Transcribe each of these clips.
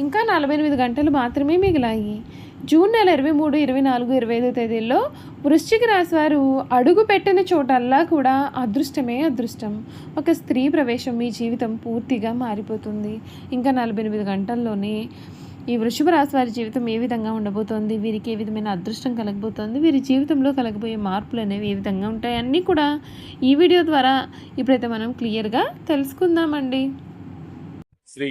ఇంకా నలభై ఎనిమిది గంటలు మాత్రమే మిగిలాయి. జూన్ నెల ఇరవై మూడు ఇరవై నాలుగు ఇరవై ఐదు తేదీల్లో వృశ్చిక రాశి వారు అడుగు పెట్టిన చోటల్లా కూడా అదృష్టమే అదృష్టం. ఒక స్త్రీ ప్రవేశం మీ జీవితం పూర్తిగా మారిపోతుంది. ఇంకా నలభై ఎనిమిది గంటల్లోనే ఈ వృషభ రాశి వారి జీవితం ఏ విధంగా ఉండబోతోంది? వీరికి ఏ విధమైన అదృష్టం కలగబోతోంది? వీరి జీవితంలో కలగబోయే మార్పులు అనేవి ఏ విధంగా ఉంటాయి? అన్నీ కూడా ఈ వీడియో ద్వారా ఇప్పుడైతే మనం క్లియర్గా తెలుసుకుందామండి. శ్రీ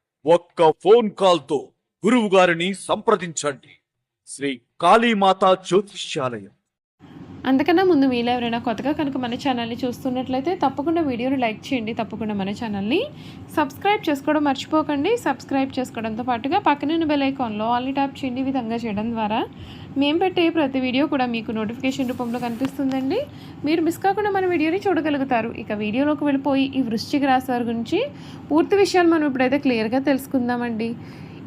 ఒక్క ఫోన్ కాల్తో గురువు గారిని సంప్రదించండి. శ్రీ కాళీమాత జ్యోతిష్యాలయం. అంతకన్నా ముందు మీలో ఎవరైనా కొత్తగా కనుక మన ఛానల్ని చూస్తున్నట్లయితే తప్పకుండా వీడియోని లైక్ చేయండి తప్పకుండా మన ఛానల్ని సబ్స్క్రైబ్ చేసుకోవడం మర్చిపోకండి. సబ్స్క్రైబ్ చేసుకోవడంతో పాటుగా పక్కన బెల్ ఐకాన్లో ఆల్ని ట్యాప్ చేయండి విధంగా చేయడం ద్వారా. మేము పెట్టే ప్రతి వీడియో కూడా మీకు నోటిఫికేషన్ రూపంలో కనిపిస్తుందండి. మీరు మిస్ కాకుండా మన వీడియోని చూడగలుగుతారు. ఇక వీడియోలోకి వెళ్ళిపోయి ఈ వృశ్చిక రాశి వారి గురించి పూర్తి విషయాలు మనం ఇప్పుడైతే క్లియర్గా తెలుసుకుందామండి.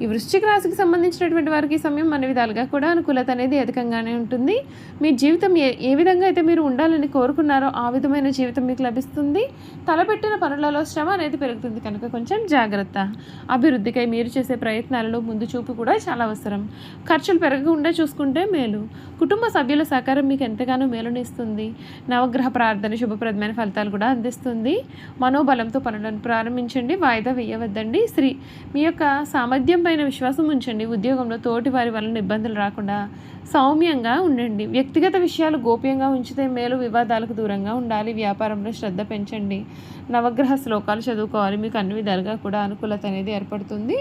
ఈ వృశ్చిక రాశికి సంబంధించినటువంటి వారికి సమయం అన్ని విధాలుగా కూడా అనుకూలత అనేది అధికంగానే ఉంటుంది. మీ జీవితం ఏ ఏ విధంగా అయితే మీరు ఉండాలని కోరుకున్నారో ఆ విధమైన జీవితం మీకు లభిస్తుంది. తలపెట్టిన పనులలో శ్రమ అనేది పెరుగుతుంది. కనుక కొంచెం జాగ్రత్త. అభివృద్ధికై మీరు చేసే ప్రయత్నాలలో ముందు చూపు కూడా చాలా అవసరం. ఖర్చులు పెరగకుండా చూసుకుంటే మేలు. కుటుంబ సభ్యుల సహకారం మీకు ఎంతగానో మేలునిస్తుంది. నవగ్రహ ప్రార్థన శుభప్రదమైన ఫలితాలు కూడా అందిస్తుంది. మనోబలంతో పనులను ప్రారంభించండి. వాయిదా వేయవద్దండి. శ్రీ మీ యొక్క సామర్థ్యం పైన విశ్వాసం ఉంచండి. ఉద్యోగంలో తోటి వారి వలన ఇబ్బందులు రాకుండా సౌమ్యంగా ఉండండి. వ్యక్తిగత విషయాలు గోప్యంగా ఉంచితే మేలు వివాదాలకు దూరంగా ఉండాలి. వ్యాపారంలో శ్రద్ధ పెంచండి. నవగ్రహ శ్లోకాలు చదువుకోవాలి. మీకు అన్ని విధాలుగా కూడా అనుకూలత అనేది ఏర్పడుతుంది.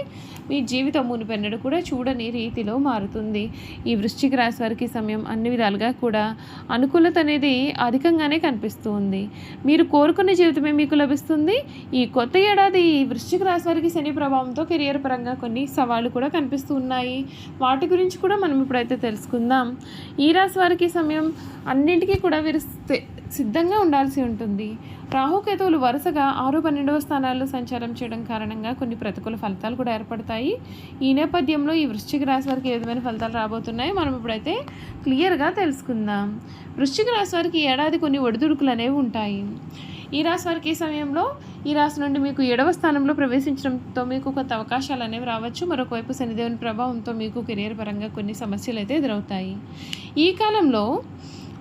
మీ జీవితం మునిపెన్నడు కూడా చూడని రీతిలో మారుతుంది. ఈ వృశ్చిక రాశి వారికి సమయం అన్ని విధాలుగా కూడా అనుకూలత అనేది అధికంగానే కనిపిస్తూ ఉంది మీరు కోరుకున్న జీవితమే మీకు లభిస్తుంది. ఈ కొత్త ఏడాది ఈ వృశ్చిక రాశి వారికి శని ప్రభావంతో కెరియర్ పరంగా కొన్ని సవాళ్ళు కూడా కనిపిస్తూ ఉన్నాయి వాటి గురించి కూడా మనం ఇప్పుడైతే తెలుసుకుందాం. ఈ రాశి వారికి సమయం అన్నింటికీ కూడా వీరు సిద్ధంగా ఉండాల్సి ఉంటుంది. రాహుకేతువులు వరుసగా ఆరు పన్నెండవ స్థానాల్లో సంచారం చేయడం కారణంగా కొన్ని ప్రతికూల ఫలితాలు కూడా ఏర్పడతాయి. ఈ నేపథ్యంలో ఈ వృశ్చిక రాశి వారికి ఏ విధమైన ఫలితాలు రాబోతున్నాయి మనం ఇప్పుడైతే క్లియర్గా తెలుసుకుందాం. వృశ్చిక రాశి వారికి ఏడాది కొన్ని ఒడిదుడుకులు అనేవి ఉంటాయి. ఈ రాశి వారికి ఈ సమయంలో ఈ రాశి నుండి మీకు ఏడవ స్థానంలో ప్రవేశించడంతో మీకు కొత్త అవకాశాలు అనేవి రావచ్చు. మరొకవైపు శనిదేవుని ప్రభావంతో మీకు కెరియర్ పరంగా కొన్ని సమస్యలు అయితే ఎదురవుతాయి. ఈ కాలంలో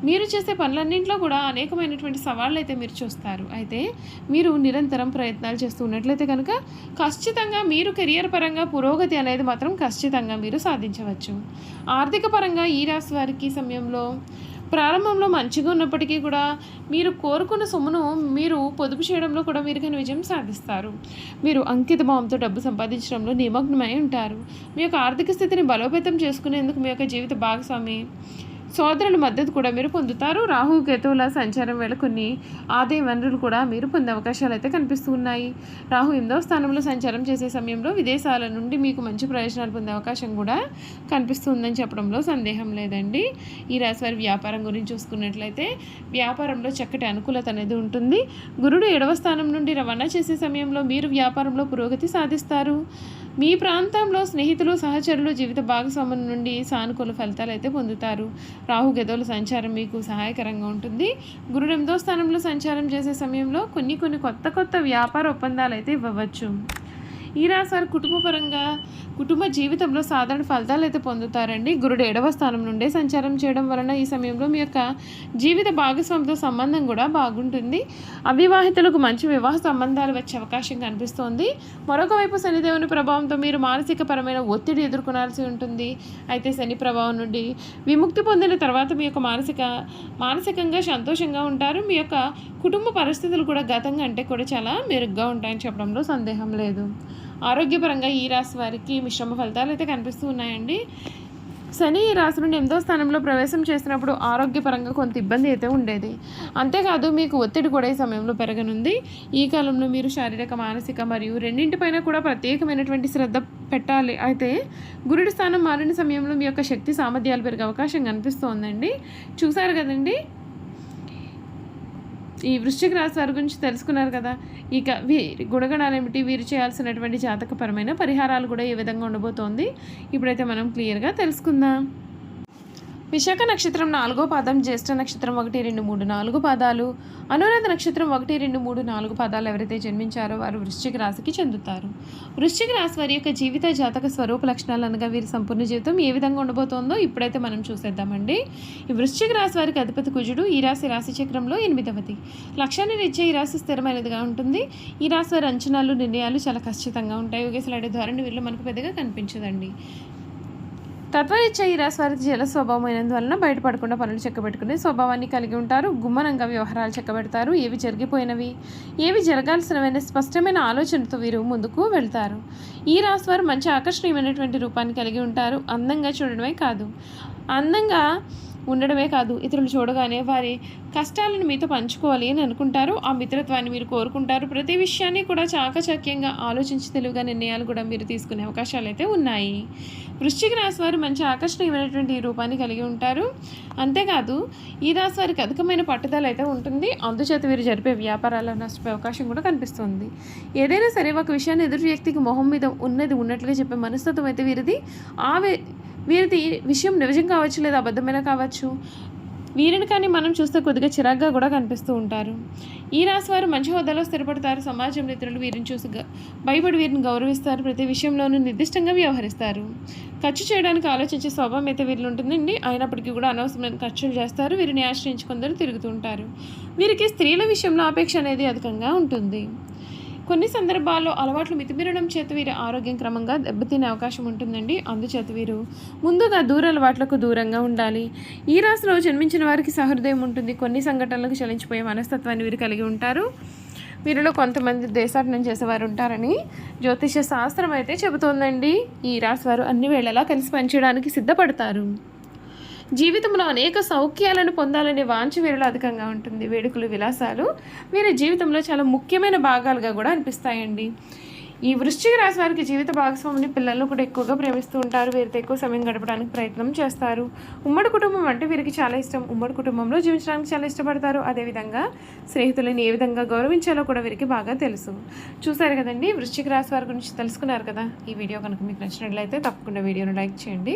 మీరు చేసే పనులన్నింటిలో కూడా అనేకమైనటువంటి సవాళ్ళు అయితే మీరు చూస్తారు. అయితే మీరు నిరంతరం ప్రయత్నాలు చేస్తూ ఉన్నట్లయితే కనుక ఖచ్చితంగా మీరు కెరియర్ పరంగా పురోగతి అనేది మాత్రం ఖచ్చితంగా మీరు సాధించవచ్చు. ఆర్థిక పరంగా ఈ రాశి వారికి సమయంలో ప్రారంభంలో మంచిగా ఉన్నప్పటికీ కూడా మీరు కోరుకున్న సొమ్మును మీరు పొదుపు చేయడంలో కూడా మీరు కానీ విజయం సాధిస్తారు. మీరు అంకిత భావంతో డబ్బు సంపాదించడంలో నిమగ్నమై ఉంటారు. మీ యొక్క ఆర్థిక స్థితిని బలోపేతం చేసుకునేందుకు మీ యొక్క జీవిత భాగస్వామి సోదరుల మద్దతు కూడా మీరు పొందుతారు. రాహు కేతువుల సంచారం వేళ కొన్ని ఆదాయ వనరులు కూడా మీరు పొందే అవకాశాలు అయితే కనిపిస్తూ ఉన్నాయి. రాహు ఎనిమిదవ స్థానంలో సంచారం చేసే సమయంలో విదేశాల నుండి మీకు మంచి ప్రయోజనాలు పొందే అవకాశం కూడా కనిపిస్తుందని చెప్పడంలో సందేహం లేదండి. ఈ రాశివారి వ్యాపారం గురించి చూసుకున్నట్లయితే వ్యాపారంలో చక్కటి అనుకూలత అనేది ఉంటుంది. గురుడు ఏడవ స్థానం నుండి రవాణా చేసే సమయంలో మీరు వ్యాపారంలో పురోగతి సాధిస్తారు. మీ ప్రాంతంలో స్నేహితులు సహచరులు జీవిత భాగస్వాముల నుండి సానుకూల ఫలితాలు అయితే పొందుతారు. రాహు గదోల సంచారం మీకు సహాయకరంగా ఉంటుంది. గురు రెండో స్థానంలో సంచారం చేసే సమయంలో కొన్ని కొన్ని కొత్త కొత్త వ్యాపార ఒప్పందాలు అయితే ఇవ్వవచ్చు. ఈ రాశి వారు కుటుంబపరంగా కుటుంబ జీవితంలో సాధారణ ఫలితాలు అయితే పొందుతారండి. గురుడు ఏడవ స్థానం నుండే సంచారం చేయడం వలన ఈ సమయంలో మీ యొక్క జీవిత భాగస్వామితో సంబంధం కూడా బాగుంటుంది. అవివాహితులకు మంచి వివాహ సంబంధాలు వచ్చే అవకాశం కనిపిస్తోంది. మరొక వైపు శనిదేవుని ప్రభావంతో మీరు మానసిక పరమైన ఒత్తిడి ఎదుర్కొనాల్సి ఉంటుంది. అయితే శని ప్రభావం నుండి విముక్తి పొందిన తర్వాత మీ యొక్క మానసిక మానసికంగా సంతోషంగా ఉంటారు. మీ యొక్క కుటుంబ పరిస్థితులు కూడా గతంగా అంటే కూడా చాలా మెరుగ్గా ఉంటాయని చెప్పడంలో సందేహం లేదు. ఆరోగ్యపరంగా ఈ రాశి వారికి మిశ్రమ ఫలితాలు అయితే కనిపిస్తూ ఉన్నాయండి. శని ఈ రాశి నుండి ఎనిమిదో స్థానంలో ప్రవేశం చేసినప్పుడు ఆరోగ్యపరంగా కొంత ఇబ్బంది అయితే ఉండేది. అంతేకాదు మీకు ఒత్తిడి కూడా ఈ సమయంలో పెరగనుంది. ఈ కాలంలో మీరు శారీరక మానసిక మరియు రెండింటిపైన కూడా ప్రత్యేకమైనటువంటి శ్రద్ధ పెట్టాలి. అయితే గురుడి స్థానం మారిన సమయంలో మీ యొక్క శక్తి సామర్థ్యాలు పెరిగే అవకాశం కనిపిస్తోందండి. చూసారు కదండి? ఈ వృశ్చిక రాశి వారి గురించి తెలుసుకున్నారు కదా. ఇక వీరి గుణగణాలు ఏమిటి వీరు చేయాల్సినటువంటి జాతకపరమైన పరిహారాలు కూడా ఏ విధంగా ఉండబోతోంది. ఇప్పుడైతే మనం క్లియర్గా తెలుసుకుందాం. విశాఖ నక్షత్రం నాలుగో పాదం జ్యేష్ఠ నక్షత్రం ఒకటి రెండు మూడు నాలుగు పాదాలు. అనురాధ నక్షత్రం ఒకటి రెండు మూడు నాలుగు పాదాలు ఎవరైతే జన్మించారో వారు వృశ్చిక రాశికి చెందుతారు. వృశ్చిక రాశి వారి యొక్క జీవిత జాతక స్వరూప లక్షణాలు అనగా వీరి సంపూర్ణ జీవితం ఏ విధంగా ఉండబోతోందో ఇప్పుడైతే మనం చూసేద్దామండి. ఈ వృశ్చిక రాశి వారికి అధిపతి కుజుడు ఈ రాశి రాశి చక్రంలో ఎనిమిదవది. లక్ష్యాన్ని నిచ్చే ఈ రాశి స్థిరమైనదిగా ఉంటుంది. ఈ రాశి వారి అంచనాలు నిర్ణయాలు చాలా ఖచ్చితంగా ఉంటాయి. ఊగేసలాడే ధోరణి వీళ్ళు మనకు పెద్దగా కనిపించదండి. తత్వరీత్యా ఈ జల స్వభావమైనందువలన బయటపడకుండా పనులు చెక్కబెట్టుకునే స్వభావాన్ని కలిగి ఉంటారు. గుమ్మనంగా వ్యవహారాలు చెక్కబెడతారు. ఏవి జరిగిపోయినవి? ఏవి జరగాల్సినవైన స్పష్టమైన ఆలోచనతో వీరు ముందుకు వెళ్తారు. ఈ రాశి వారు మంచి ఆకర్షణీయమైనటువంటి రూపాన్ని కలిగి ఉంటారు. అందంగా చూడడమే కాదు. అందంగా ఉండడమే కాదు ఇతరులు చూడగానే వారి కష్టాలను మీతో పంచుకోవాలి అని అనుకుంటారు. ఆ మిత్రత్వాన్ని మీరు కోరుకుంటారు. ప్రతి విషయాన్ని కూడా చాకచక్యంగా ఆలోచించి తెలివిగా నిర్ణయాలు కూడా మీరు తీసుకునే అవకాశాలు అయితే ఉన్నాయి. వృశ్చిక రాశి వారు మంచి ఆకర్షణీయమైనటువంటి రూపాన్ని కలిగి ఉంటారు. అంతేకాదు ఈ రాశి వారికి అధికమైన పట్టుదల అయితే ఉంటుంది. అందుచేత వీరు జరిపే వ్యాపారాల్లో నష్టపోయే అవకాశం కూడా కనిపిస్తుంది. ఏదైనా సరే ఒక విషయాన్ని ఎదురు వ్యక్తికి మొహం మీద ఉన్నది ఉన్నట్లుగా చెప్పే మనస్తత్వం అయితే వీరిది. ఆ వే- వీరిది విషయం నిజం కావచ్చు లేదా అబద్ధమైన కావచ్చు. వీరిని కానీ మనం చూస్తే కొద్దిగా చిరాగ్గా కూడా కనిపిస్తూ ఉంటారు. ఈ రాశి వారు మంచి హోదాలో స్థిరపడతారు. సమాజంలో ఇతరులు వీరిని చూసి భయపడి వీరిని గౌరవిస్తారు. ప్రతి విషయంలోనూ నిర్దిష్టంగా వ్యవహరిస్తారు. ఖర్చు చేయడానికి ఆలోచించే స్వభావం అయితే వీరిలో ఉంటుందండి. అయినప్పటికీ కూడా అనవసరమైన ఖర్చులు చేస్తారు. వీరిని ఆశ్రయించి కొందరు తిరుగుతూ ఉంటారు. వీరికి స్త్రీల విషయంలో అపేక్ష అనేది అధికంగా ఉంటుంది. కొన్ని సందర్భాల్లో అలవాట్లు మితిమీరడం చేత వీరి ఆరోగ్యం క్రమంగా దెబ్బతినే అవకాశం ఉంటుందండి. అందుచేత వీరు ముందుగా దూర అలవాట్లకు దూరంగా ఉండాలి. ఈ రాశిలో జన్మించిన వారికి సహృదయం ఉంటుంది. కొన్ని సంఘటనలకు చలించిపోయే మనస్తత్వాన్ని వీరు కలిగి ఉంటారు. వీరిలో కొంతమంది దేశాటనం చేసేవారు ఉంటారని జ్యోతిష శాస్త్రం అయితే చెబుతోందండి. ఈ రాశి వారు అన్ని వేళలా కలిసి పనిచేయడానికి సిద్ధపడతారు. జీవితంలో అనేక సౌఖ్యాలను పొందాలనే వాంఛ వీరిలో అధికంగా ఉంటుంది. వేడుకలు విలాసాలు వీరి జీవితంలో చాలా ముఖ్యమైన భాగాలుగా కూడా అనిపిస్తాయండి. ఈ వృశ్చిక రాశి వారికి జీవిత భాగస్వామిని పిల్లలను కూడా ఎక్కువగా ప్రేమిస్తూ ఉంటారు. వీరితో ఎక్కువ సమయం గడపడానికి ప్రయత్నం చేస్తారు. ఉమ్మడి కుటుంబం అంటే వీరికి చాలా ఇష్టం. ఉమ్మడి కుటుంబంలో జీవించడానికి చాలా ఇష్టపడతారు. అదేవిధంగా స్నేహితులను ఏ విధంగా గౌరవించాలో కూడా వీరికి బాగా తెలుసు. చూసారు కదండి? వృశ్చిక రాశి వారి గురించి తెలుసుకున్నారు కదా? ఈ వీడియో కనుక మీకు నచ్చినట్లయితే తప్పకుండా వీడియోను లైక్ చేయండి.